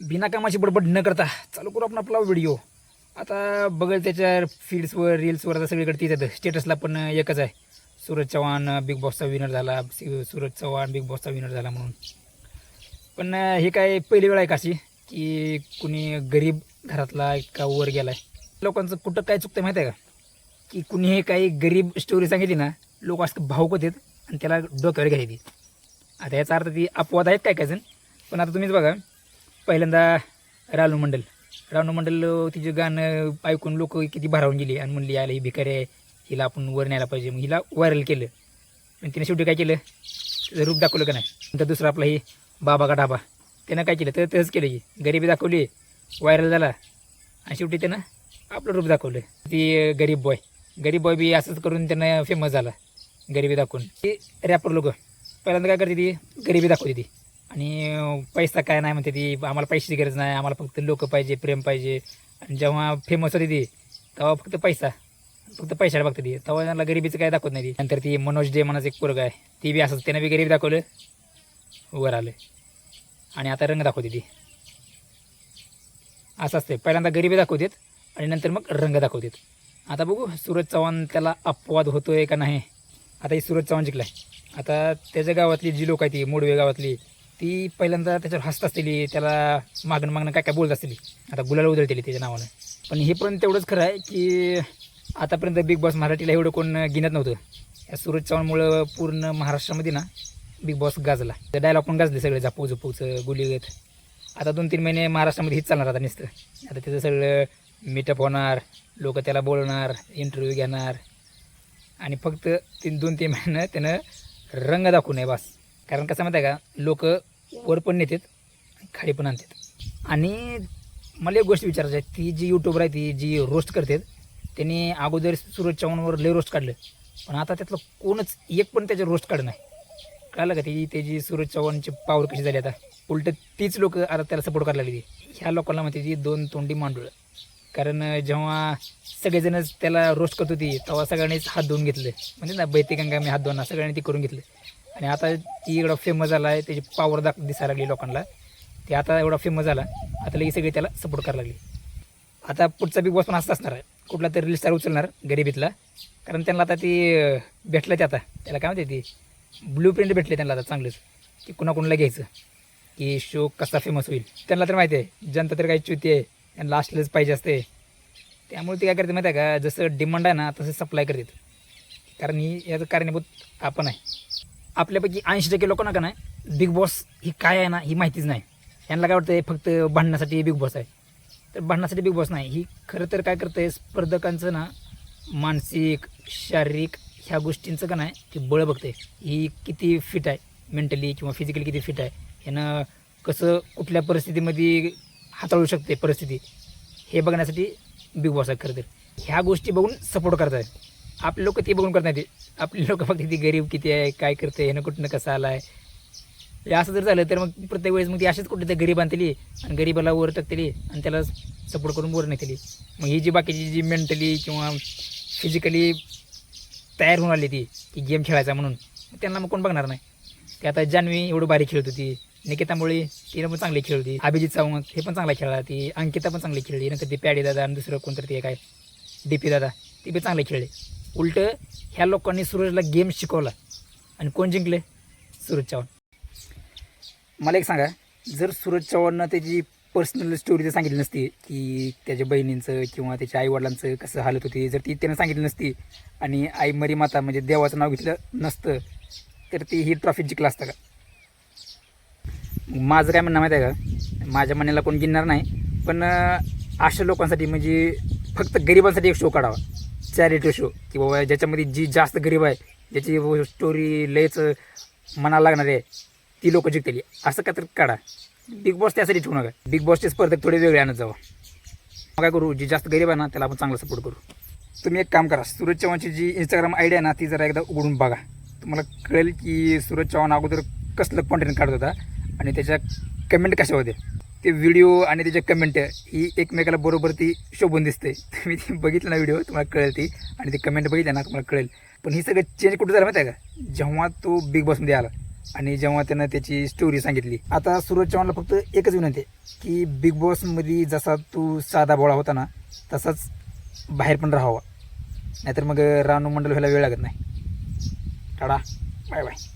बिना कामाची बडबड न करता चालू करू आपण आपला व्हिडिओ आता बघेल त्याच्या फील्ड्सवर रील्सवर आता सगळीकडे तीच येतं स्टेटसला पण एकच आहे. सूरज चव्हाण बिग बॉसचा विनर झाला. सूरज चव्हाण बिग बॉसचा विनर झाला म्हणून. पण हे काय पहिली वेळ आहे काशी की कुणी गरीब घरातला का वर गेलाय. लोकांचं कुठं काय चुकतं माहिती आहे का? की कुणी हे काही गरीब स्टोरी सांगितली ना लोक असं भावक आहेत आणि त्याला डोक्यावर घ्यायची आता याचा अर्थ ती अपवाद आहेत काय काय जण? पण आता तुम्हीच बघा. पहिल्यांदा रानू मंडल. रानू मंडल अं, तिचे गाणं ऐकून लोक किती भारावून गेली आणि म्हणली याला ही भिकारी आहे. हिला आपण वर न्यायला पाहिजे. मग हिला व्हायरल केलं. आणि तिने शेवटी काय केलं? रूप दाखवलं का नाही? नंतर दुसरं आपला ही बाबा का ढाबा. त्यानं काय केलं? तर तसंच केलं की. गरिबी दाखवली व्हायरल झाला. आणि शेवटी त्यानं आपलं रूप दाखवलं. ती गरीब बॉय गरीब बॉय बी असंच करून त्यानं फेमस झाला. गरिबी दाखवून. ती रॅपर लोक. पहिल्यांदा काय करते ती? गरिबी दाखवते ती. आणि पैसा काय नाही म्हणते ती. आम्हाला पैशाची गरज नाही. आम्हाला फक्त लोक पाहिजे प्रेम पाहिजे. आणि जेव्हा फेमस होती ती तेव्हा फक्त पैसा. फक्त पैशाला बघते ती. तेव्हा त्यांना गरिबीचं काय दाखवत नाही ती. नंतर ती मनोज डे म्हणाचं एक पोरग आहे. ती बी असंच त्यानं बी गरिबी दाखवलं. वर आलं. आणि आता रंग दाखवते ती. असं असते पहिल्यांदा गरिबी दाखवतात आणि नंतर मग रंग दाखवतात. आता बघू सूरज चव्हाण त्याला अपवाद होतोय का नाही? आता ही सूरज चव्हाण जिंकलाय. आता त्याच्या गावातली जी लोक आहे ती मोडवे गावातली ती पहिल्यांदा त्याच्यावर हसत असलेली त्याला मागणं मागणं काय काय बोलत असलेली. आता गुलाला उधळतेली त्याच्या नावानं. पण हे पण तेवढंच खरं आहे की आतापर्यंत बिग बॉस मराठीला एवढं कोण गिनत नव्हतं. या सूरज चव्हाणमुळं पूर्ण महाराष्ट्रामध्ये ना बिग बॉस गाजला. त्या डायलॉग पण गाजले सगळे झापू झुपूचं गुलीगत आता दोन तीन महिने महाराष्ट्रामध्ये हेच चालणार आता नुसतं. आता त्याचं सगळं मीटअप होणार लोक त्याला बोलणार इंटरव्ह्यू घेणार. आणि फक्त तीन दोन तीन महिने त्यानं रंग दाखवू नये बस. कारण कसं माहिती आहे का? लोक वर पण नेतात खाली पण आणतात. आणि मला एक गोष्ट विचारायची आहे. ती जी यूट्यूबर आहे ती जी रोस्ट करतात त्यांनी अगोदर सूरज चव्हाणवर लय रोस्ट काढलं. पण आता त्यातलं कोणच एक पण त्याचे रोस्ट काढ नाही. कळलं का ती? त्याची सूरज चव्हाणची पावर कशी झाली आता? उलट तीच लोक आता त्याला सपोर्ट करायला लागली. ह्या लोकांना म्हणते ती दोन तोंडी मांडूळ. कारण जेव्हा सगळेजणच त्याला रोस्ट करत होती तेव्हा सगळ्यांनीच हात धुवून घेतले. म्हणजे ना बैतिकंगा मी हात धुवणार सगळ्यांनी ती करून घेतलं. आणि आता ती एवढा फेमस झाला आहे त्याची पावर दाख दिसायला लागली लोकांना. ते आता एवढा फेमस झाला आता लगेच सगळे त्याला सपोर्ट करायला लागली. आता पुढचा बिग बॉस पण असं असणार आहे. कुठला तरी रील स्टार उचलणार गरिबीतला. कारण त्यांना आता ती भेटलं ते आता. त्याला काय म्हणते ती? ब्लू प्रिंट भेटले त्यांना आता चांगलंच. की कुणाकुणाला घ्यायचं? की शो कसा फेमस होईल? त्यांना तर माहिती आहे जनता तर काही चुती आहे. त्यांना असलंच पाहिजे असते. त्यामुळे ते काय करते माहिती आहे का? जसं डिमांड आहे ना तसं सप्लाय करतात. कारण ही याचं कारणीभूत आपण आहे. आपल्यापैकी ऐंशी टक्के लोकांना का नाही बिग बॉस ही काय आहे ना ही माहितीच नाही. यांना काय वाटतं हे फक्त भांडण्यासाठी बिग बॉस आहे. तर भांडण्यासाठी बिग बॉस नाही ही खरं तर काय करतं आहे स्पर्धकांचं ना मानसिक शारीरिक ह्या गोष्टींचं का नाही ती बळ बघते ही किती फिट आहे मेंटली किंवा फिजिकली किती फिट आहे ह्यानं कसं कुठल्या परिस्थितीमध्ये हाताळू शकते परिस्थिती हे बघण्यासाठी बिग बॉस आहे खरं तर. ह्या गोष्टी बघून सपोर्ट करत आहे आपले लोक ते बघून करत नाही ते आपले लोक फक्त ती गरीब किती आहे काय करते ह्यानं कुठनं कसं आला आहे हे असं जर झालं तर मग प्रत्येक वेळेस मग ती अशीच कुठे तर गरीब आणतली आणि गरीबाला वर टाकतली आणि त्याला सपोर्ट करून वर नेतेली मग ही जी बाकीची जी मेंटली किंवा फिजिकली तयार होऊन आली ती की गेम खेळायचा म्हणून मग त्यांना मग कोण बघणार नाही. ते आता जान्हवी एवढं भारी खेळत होती. निकितामुळे तिनं पण चांगली खेळ होती अभिजित सावंत हे पण चांगला खेळला ती अंकिता पण चांगली खेळली. नंतर ती पॅडी दादा आणि दुसरं कोणतरी ते काय डी पी दादा ती पण चांगले खेळले. उलट ह्या लोकांनी सूरजला गेम शिकवला. आणि कोण जिंकले? सूरज चव्हाण. मला एक सांगा जर सूरज चव्हाणनं त्याची पर्सनल स्टोरी जर सांगितली नसती की त्याच्या बहिणींचं किंवा त्याच्या आईवडिलांचं कसं हालत होती जर ती त्यानं सांगितली नसती आणि आई मरी माता म्हणजे देवाचं नाव घेतलं नसतं तर ती ही ट्रॉफी जिंकला असतं का? माझं काय म्हणणं माहिती आहे का? माझ्या म्हणण्याला कोण गिनणार नाही पण अशा लोकांसाठी म्हणजे फक्त गरिबांसाठी एक शो काढावा. चॅरिटी शो की बाबा ज्याच्यामध्ये जी जास्त गरीब आहे ज्याची स्टोरी लयच मनाला लागणार आहे ती लोक जिंकतेली. असं काय तर काढा. बिग बॉस त्यासाठी ठेवू नका. बिग बॉसचे स्पर्धक थोडे वेगळे आणत जावा. मग काय करू? जी जास्त गरीब आहे ना त्याला आपण चांगला सपोर्ट करू. तुम्ही एक काम करा. सूरज चव्हाणची जी इंस्टाग्राम आयडी आहे ना ती जरा एकदा उघडून बघा. तुम्हाला कळेल की सूरज चव्हाण अगोदर कसलं कॉन्टेंट काढत होता आणि त्याच्या कमेंट कशा होते ते व्हिडिओ आणि त्याच्या कमेंट ही एकमेकाला बरोबर ती शोभून दिसते. तुम्ही ती बघितलं ना व्हिडिओ तुम्हाला कळेल ती. आणि ती कमेंट बघितलं ना तुम्हाला कळेल. पण ही सगळं चेंज कुठं झालं माहिती आहे का? जेव्हा तो बिग बॉसमध्ये आला आणि जेव्हा त्यानं त्याची स्टोरी सांगितली. आता सुरज चव्हाणला फक्त एकच विनंती आहे की बिग बॉसमध्ये जसा तू साधा बोळा होता ना तसाच बाहेर पण राहावा. नाहीतर मग रानू मंडल व्हायला वेळ लागत नाही. टाडा. Bye bye.